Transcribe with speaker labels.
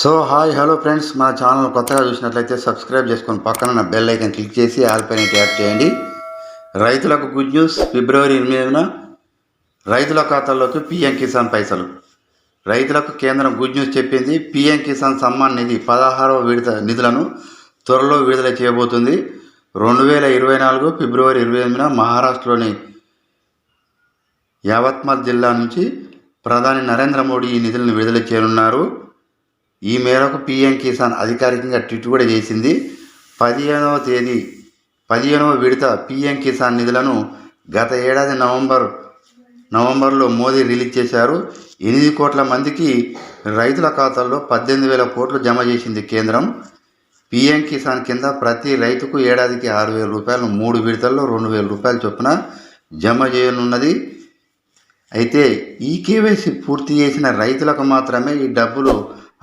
Speaker 1: So hi hello friends మా channel కొత్తగా చూసినట్లయితే సబ్స్క్రైబ్ చేసుకొని పక్కన నా బెల్ ఐకన్ క్లిక్ చేసి ఆల్ పైన ట్యాప్ చేయండి. రైతులకు గుడ్ న్యూస్ ఫిబ్రవరి ఎనిమిదిన రైతుల ఖాతాల్లోకి పిఎం కిసాన్ పైసలు. రైతులకు కేంద్రం గుడ్ న్యూస్ చెప్పింది. పిఎం కిసాన్ సమ్మాన్ నిధి పదహారవ విడత నిధులను త్వరలో విడుదల చేయబోతుంది. రెండు వేల ఇరవై నాలుగు ఫిబ్రవరి ఇరవై ఎనిమిదిన మహారాష్ట్రలోని యావత్మల్ జిల్లా నుంచి ప్రధాని నరేంద్ర మోడీ ఈ నిధులను విడుదల చేయనున్నారు. ఈ మేరకు పిఎం కిసాన్ అధికారికంగా ట్వీట్ కూడా చేసింది. పదిహేనవ తేదీ పదిహేనవ విడత పిఎం కిసాన్ నిధులను గత ఏడాది నవంబర్ నవంబర్లో మోదీ రిలీజ్ చేశారు. ఎనిమిది కోట్ల మందికి రైతుల ఖాతాల్లో పద్దెనిమిది వేల కోట్లు జమ చేసింది కేంద్రం. పిఎం కిసాన్ కింద ప్రతి రైతుకు ఏడాదికి ఆరు వేల రూపాయలు మూడు విడతల్లో రెండు వేల రూపాయల చొప్పున జమ చేయనున్నది. అయితే ఈ కేవైసీ పూర్తి చేసిన రైతులకు మాత్రమే ఈ డబ్బులు